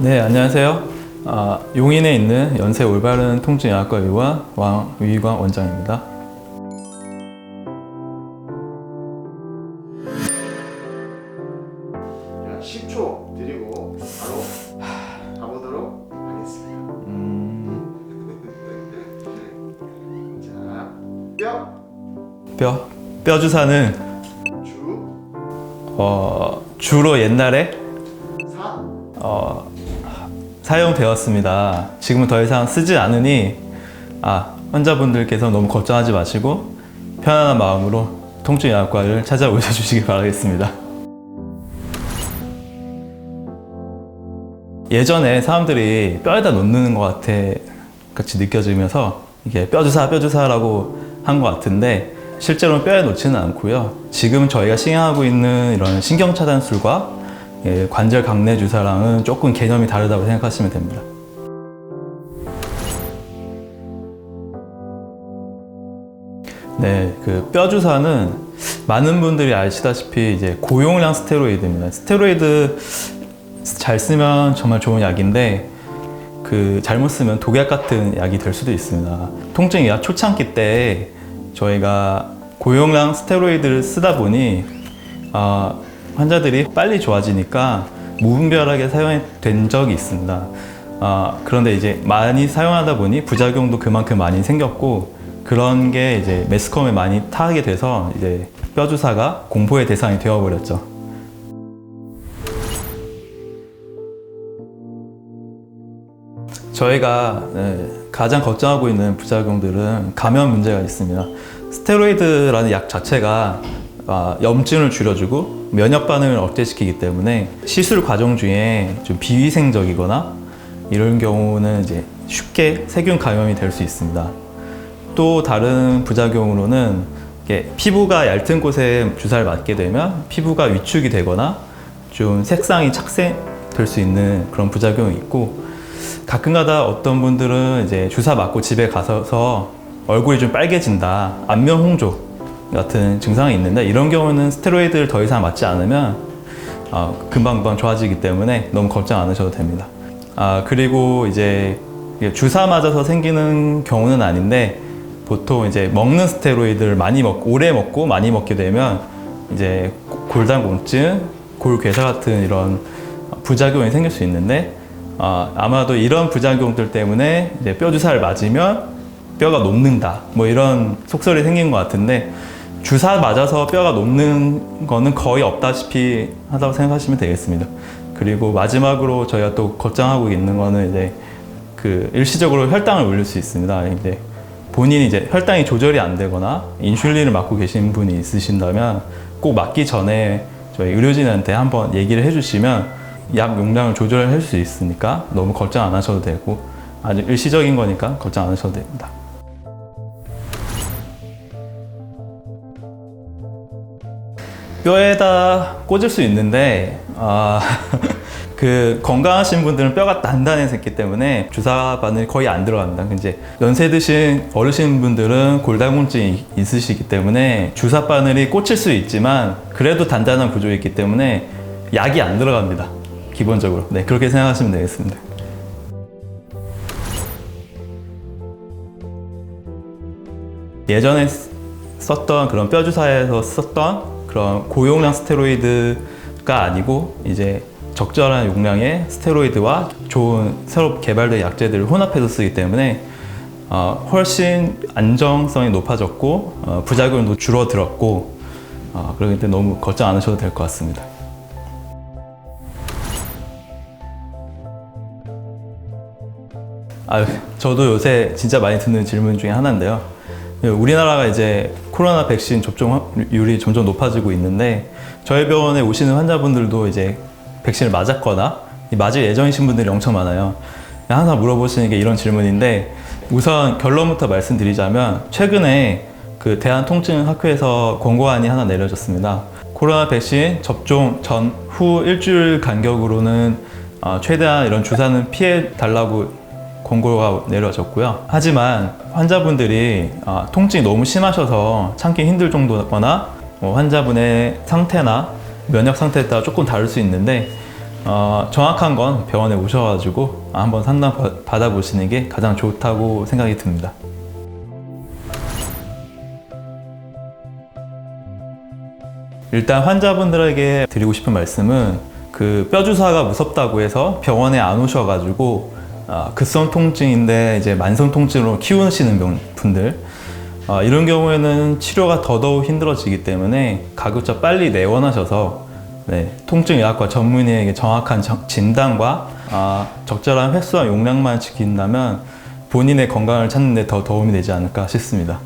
네, 안녕하세요. 아, 용인에 있는 연세 올바른 통증의학과 의원 왕위광 원장입니다. 자, 10초 드리고 바로 가보도록 하겠습니다. 자, 뼈, 뼈, 뼈 주사는? 주, 어, 주로 옛날에? 사, 어, 사용되었습니다. 지금은 더 이상 쓰지 않으니 아, 환자분들께서 너무 걱정하지 마시고 편안한 마음으로 통증의학과를 찾아오셔 주시기 바라겠습니다. 예전에 사람들이 뼈에다 놓는 것 같아 같이 느껴지면서 이게 뼈 주사 뼈 주사라고 한 것 같은데 실제로는 뼈에 놓지는 않고요. 지금 저희가 시행하고 있는 이런 신경 차단술과 예, 관절 강내 주사랑은 조금 개념이 다르다고 생각하시면 됩니다. 네, 그 뼈 주사는 많은 분들이 아시다시피 이제 고용량 스테로이드입니다. 스테로이드 잘 쓰면 정말 좋은 약인데 그 잘못 쓰면 독약 같은 약이 될 수도 있습니다. 통증 약 초창기 때 저희가 고용량 스테로이드를 쓰다 보니 아, 환자들이 빨리 좋아지니까 무분별하게 사용된 적이 있습니다. 아, 그런데 이제 많이 사용하다 보니 부작용도 그만큼 많이 생겼고 그런 게 이제 매스컴에 많이 타게 돼서 이제 뼈 주사가 공포의 대상이 되어버렸죠. 저희가 네, 가장 걱정하고 있는 부작용들은 감염 문제가 있습니다. 스테로이드라는 약 자체가 아, 염증을 줄여주고 면역 반응을 억제시키기 때문에 시술 과정 중에 좀 비위생적이거나 이런 경우는 이제 쉽게 세균 감염이 될 수 있습니다. 또 다른 부작용으로는 피부가 얇은 곳에 주사를 맞게 되면 피부가 위축이 되거나 좀 색상이 착색될 수 있는 그런 부작용이 있고 가끔가다 어떤 분들은 이제 주사 맞고 집에 가서 얼굴이 좀 빨개진다, 안면 홍조 같은 증상이 있는데 이런 경우는 스테로이드를 더 이상 맞지 않으면 어, 금방금방 좋아지기 때문에 너무 걱정 안 하셔도 됩니다. 아 그리고 이제 주사 맞아서 생기는 경우는 아닌데 보통 이제 먹는 스테로이드를 많이 먹 오래 먹고 많이 먹게 되면 이제 골다공증, 골괴사 같은 이런 부작용이 생길 수 있는데 아, 아마도 이런 부작용들 때문에 이제 뼈 주사를 맞으면 뼈가 녹는다 뭐 이런 속설이 생긴 것 같은데 주사 맞아서 뼈가 녹는 거는 거의 없다시피 하다고 생각하시면 되겠습니다. 그리고 마지막으로 저희가 또 걱정하고 있는 거는 이제 그 일시적으로 혈당을 올릴 수 있습니다. 이제 본인이 이제 혈당이 조절이 안 되거나 인슐린을 맞고 계신 분이 있으신다면 꼭 맞기 전에 저희 의료진한테 한번 얘기를 해주시면 약 용량을 조절할 수 있으니까 너무 걱정 안 하셔도 되고 아주 일시적인 거니까 걱정 안 하셔도 됩니다. 뼈에다 꽂을 수 있는데 아, 그 건강하신 분들은 뼈가 단단해서 있기 때문에 주사 바늘이 거의 안 들어갑니다. 이제 연세 드신 어르신 분들은 골다공증이 있으시기 때문에 주사 바늘이 꽂힐 수 있지만 그래도 단단한 구조에 있기 때문에 약이 안 들어갑니다. 기본적으로. 네, 그렇게 생각하시면 되겠습니다. 예전에 쓰- 썼던 그런 뼈 주사에서 썼던 그런 고용량 스테로이드가 아니고 이제 적절한 용량의 스테로이드와 좋은 새로 개발된 약제들을 혼합해서 쓰기 때문에 어, 훨씬 안정성이 높아졌고 어, 부작용도 줄어들었고 어, 그렇기 때문에 너무 걱정 안 하셔도 될 것 같습니다. 아, 저도 요새 진짜 많이 듣는 질문 중에 하나인데요. 우리나라가 이제 코로나 백신 접종률이 점점 높아지고 있는데 저희 병원에 오시는 환자분들도 이제 백신을 맞았거나 맞을 예정이신 분들이 엄청 많아요. 항상 물어보시는 게 이런 질문인데 우선 결론부터 말씀드리자면 최근에 그 대한통증학회에서 권고안이 하나 내려졌습니다. 코로나 백신 접종 전 후 일주일 간격으로는 어, 최대한 이런 주사는 피해 달라고 권고가 내려졌고요. 하지만 환자분들이 아, 통증이 너무 심하셔서 참기 힘들 정도거나 뭐 환자분의 상태나 면역 상태에 따라 조금 다를 수 있는데 어, 정확한 건 병원에 오셔가지고 한번 상담 받- 받아보시는 게 가장 좋다고 생각이 듭니다. 일단 환자분들에게 드리고 싶은 말씀은 그 뼈 주사가 무섭다고 해서 병원에 안 오셔가지고 아, 급성 통증인데 이제 만성 통증으로 키우시는 분- 분들 아, 이런 경우에는 치료가 더더욱 힘들어지기 때문에 가급적 빨리 내원하셔서 네, 통증의학과 전문의에게 정확한 정- 진단과 아, 적절한 횟수와 용량만 지킨다면 본인의 건강을 찾는 데 더 도움이 되지 않을까 싶습니다.